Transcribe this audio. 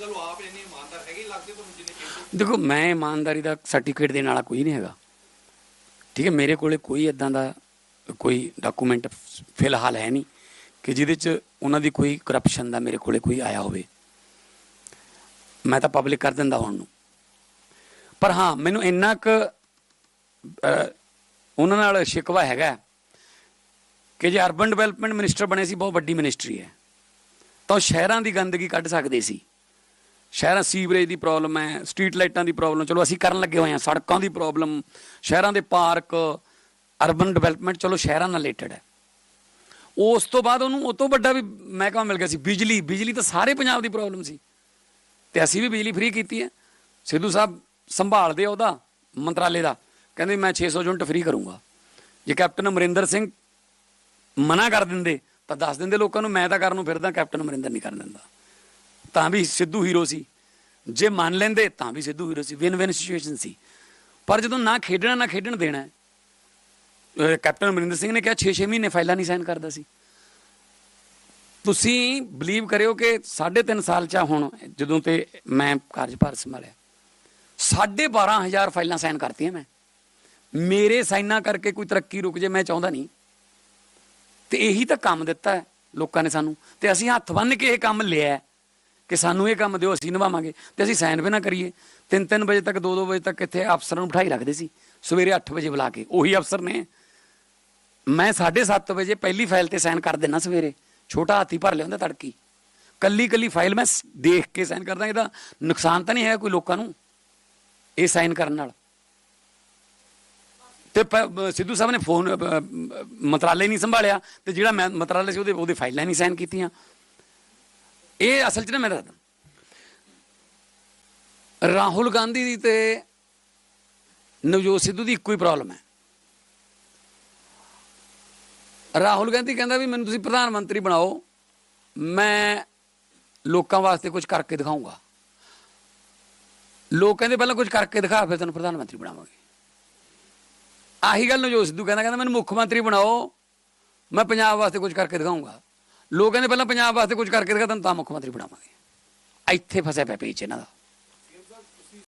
ਅਕਾਲੀ ਉਹ ਆਪ ਇੰਨੇ ਇਮਾਨਦਾਰ ਹੈਗੇ ਹੀ ਤੁਹਾਨੂੰ ਜਿੰਨੇ ਕਹਿੰਦੇ ਦੇਖੋ, ਮੈਂ ਇਮਾਨਦਾਰੀ ਦਾ ਸਰਟੀਫਿਕੇਟ ਦੇਣ ਵਾਲਾ ਕੋਈ ਨਹੀਂ ਹੈਗਾ। ਠੀਕ ਹੈ, ਮੇਰੇ ਕੋਲੇ ਕੋਈ ਇਦਾਂ ਦਾ ਕੋਈ ਡਾਕੂਮੈਂਟ ਫਿਲਹਾਲ ਹੈ ਨਹੀਂ ਕਿ ਜਿਹਦੇ ਚ ਉਹਨਾਂ ਦੀ ਕੋਈ ਕਰਪਸ਼ਨ ਦਾ ਮੇਰੇ ਕੋਲੇ ਕੋਈ ਆਇਆ ਹੋਵੇ। ਮੈਂ ਤਾਂ ਪਬਲਿਕ ਕਰ ਦਿੰਦਾ ਹੁਣ ਨੂੰ। ਪਰ ਹਾਂ, ਮੈਨੂੰ ਇੰਨਾ ਕੁ ਉਹਨਾਂ ਨਾਲ ਸ਼ਿਕਵਾ ਹੈਗਾ ਕਿ ਜੇ ਅਰਬਨ ਡਿਵੈਲਪਮੈਂਟ ਮਿਨਿਸਟਰ ਬਣੇ ਸੀ, ਬਹੁਤ ਵੱਡੀ ਮਿਨਿਸਟਰੀ ਹੈ। ਤਾਂ ਉਹ ਸ਼ਹਿਰਾਂ ਦੀ ਗੰਦਗੀ ਕੱਢ ਸਕਦੇ ਸੀ। ਸ਼ਹਿਰਾਂ ਸੀਵਰੇਜ ਦੀ ਪ੍ਰੋਬਲਮ ਹੈ ਸਟਰੀਟ ਲਾਈਟਾਂ ਦੀ ਪ੍ਰੋਬਲਮ ਚਲੋ ਅਸੀਂ ਕਰਨ ਲੱਗੇ ਹੋਏ ਹਾਂ, ਸੜਕਾਂ ਦੀ ਪ੍ਰੋਬਲਮ ਸ਼ਹਿਰਾਂ ਦੇ ਪਾਰਕ ਅਰਬਨ ਡਿਵੈਲਪਮੈਂਟ ਚਲੋ ਸ਼ਹਿਰਾਂ ਨਾਲ ਰਿਲੇਟਡ ਹੈ। ਉਸ ਤੋਂ ਬਾਅਦ ਉਹਨੂੰ, ਉਹ ਤੋਂ ਵੱਡਾ ਵੀ ਮਹਿਕਮਾ ਮਿਲ ਗਿਆ ਸੀ, ਬਿਜਲੀ। ਬਿਜਲੀ ਤਾਂ ਸਾਰੇ ਪੰਜਾਬ ਦੀ ਪ੍ਰੋਬਲਮ ਸੀ। ਤੇ ਅਸੀਂ ਵੀ ਬਿਜਲੀ ਫ੍ਰੀ ਕੀਤੀ ਹੈ। ਸਿੱਧੂ ਸਾਹਿਬ ਸੰਭਾਲਦੇ ਆ ਉਹਦਾ, ਮੰਤਰਾਲੇ ਦਾ। ਕਹਿੰਦੇ ਮੈਂ 600 ਯੂਨਿਟ ਫ੍ਰੀ ਕਰੂੰਗਾ। ਜੇ ਕੈਪਟਨ ਅਮਰਿੰਦਰ ਸਿੰਘ ਮਨਾ ਕਰ ਦਿੰਦੇ, ਤਾਂ ਦੱਸ ਦਿੰਦੇ ਲੋਕਾਂ ਨੂੰ, ਮੈਂ ਤਾਂ ਕਰਨ ਨੂੰ ਫਿਰਦਾ, ਕੈਪਟਨ ਅਮਰਿੰਦਰ ਨਹੀਂ ਕਰਨ ਦਿੰਦਾ। ਤਾਂ ਵੀ ਸਿੱਧੂ ਹੀਰੋ ਸੀ। ਜੇ ਮੰਨ ਲੈਂਦੇ ਤਾਂ ਵੀ ਸਿੱਧੂ ਹੀਰੋ ਸੀ। ਵਿਨ ਵਿਨ ਸਿਚੁਏਸ਼ਨ ਸੀ। ਪਰ ਜਦੋਂ ਨਾ ਖੇਡਣਾ, ਨਾ ਖੇਡਣ ਦੇਣਾ ਕੈਪਟਨ ਅਮਰਿੰਦਰ ਸਿੰਘ ਨੇ ਕਿਹਾ 6-6 ਮਹੀਨੇ ਫਾਈਲਾਂ ਨਹੀਂ ਸਾਈਨ ਕਰਦਾ ਸੀ। ਤੁਸੀਂ ਬਲੀਵ ਕਰਿਓ ਕਿ 3.5 ਸਾਲ ਚ ਹੁਣ ਜਦੋਂ ਤੇ ਮੈਂ ਕਾਰਜਭਾਰ ਸੰਭਾਲਿਆ। 12500 ਫਾਈਲਾਂ ਸਾਈਨ ਕਰਤੀਆਂ ਮੈਂ। ਮੇਰੇ ਸਾਈਨਾਂ ਕਰਕੇ ਕੋਈ ਤਰੱਕੀ ਰੁਕ ਜੇ, ਮੈਂ ਚਾਹੁੰਦਾ ਨਹੀਂ। ਤੇ ਇਹੀ ਤਾਂ ਕੰਮ ਦਿੱਤਾ ਲੋਕਾਂ ਨੇ ਸਾਨੂੰ। ਤੇ ਅਸੀਂ ਹੱਥ ਬੰਨ੍ਹ ਕੇ ਇਹ ਕੰਮ ਲਿਆ ਕਿ ਸਾਨੂੰ ਇਹ ਕੰਮ ਦਿਓ, ਅਸੀਂ ਨਿਭਾਵਾਂਗੇ। ਤੇ ਅਸੀਂ ਸਾਈਨ ਵੀ ਨਾ ਕਰੀਏ। 3-3 ਵਜੇ ਤੱਕ 2-2 ਵਜੇ ਤੱਕ ਇੱਥੇ ਅਫਸਰਾਂ ਨੂੰ ਬਿਠਾਈ ਰੱਖਦੇ ਸੀ। ਸਵੇਰੇ 8 ਵਜੇ ਬੁਲਾ ਕੇ। ਉਹੀ ਅਫਸਰ ਨੇ। ਮੈਂ 7:30 ਵਜੇ ਪਹਿਲੀ ਫਾਈਲ ਤੇ ਸਾਈਨ ਕਰ ਦੇਣਾ ਸਵੇਰੇ। ਛੋਟਾ ਹਾਥੀ ਭਰ ਲਿਆਉਂਦਾ ਤੜਕੀ। ਕੱਲੀ ਕੱਲੀ ਫਾਈਲ ਮੈਂ ਦੇਖ ਕੇ ਸਾਈਨ ਕਰਦਾ। ਇਹਦਾ ਨੁਕਸਾਨ ਤਾਂ ਨਹੀਂ ਹੈ ਕੋਈ ਲੋਕਾਂ ਨੂੰ? ਇਹ ਸਾਈਨ ਕਰਨ ਨਾਲ। ਤੇ ਸਿੱਧੂ ਸਾਹਿਬ ਨੇ ਫੋਨ ਮੰਤਰਾਲੇ ਨਹੀਂ ਸੰਭਾਲਿਆ। ਤੇ ਜਿਹੜਾ ਮੈਂ ਮੰਤਰਾਲੇ ਸੀ, ਉਹਦੇ ਉਹਦੇ ਫਾਈਲਾਂ ਨਹੀਂ ਸਾਈਨ ਕੀਤੀਆਂ। ਇਹ ਅਸਲ 'ਚ ਨਾ ਮੈਂ ਦੱਸਦਾ ਰਾਹੁਲ ਗਾਂਧੀ ਦੀ ਤੇ ਨਵਜੋਤ ਸਿੱਧੂ ਦੀ ਇੱਕੋ ਹੀ ਪ੍ਰੋਬਲਮ ਹੈ। ਰਾਹੁਲ ਗਾਂਧੀ ਕਹਿੰਦਾ ਵੀ ਮੈਨੂੰ ਤੁਸੀਂ ਪ੍ਰਧਾਨ ਮੰਤਰੀ ਬਣਾਓ, ਮੈਂ ਲੋਕਾਂ ਵਾਸਤੇ ਕੁਝ ਕਰਕੇ ਦਿਖਾਊਂਗਾ। ਲੋਕ ਕਹਿੰਦੇ ਪਹਿਲਾਂ ਕੁਝ ਕਰਕੇ ਦਿਖਾ, ਫਿਰ ਤੈਨੂੰ ਪ੍ਰਧਾਨ ਮੰਤਰੀ ਬਣਾਵਾਂਗੇ। ਆਹੀ ਗੱਲ ਨਵਜੋਤ ਸਿੱਧੂ ਕਹਿੰਦਾ ਕਹਿੰਦਾ ਮੈਨੂੰ ਮੁੱਖ ਮੰਤਰੀ ਬਣਾਓ, ਮੈਂ ਪੰਜਾਬ ਵਾਸਤੇ ਕੁਝ ਕਰਕੇ ਦਿਖਾਊਂਗਾ। ਲੋਕ ਕਹਿੰਦੇ ਪਹਿਲਾਂ ਪੰਜਾਬ ਵਾਸਤੇ ਕੁਝ ਕਰਕੇ ਦਿਖਾ ਤਾਂ ਮੁੱਖ ਮੰਤਰੀ ਬਣਾਵਾਂਗੇ। ਇੱਥੇ ਫਸਿਆ ਪਿਆ ਪੇਚ ਇਹਨਾਂ ਦਾ।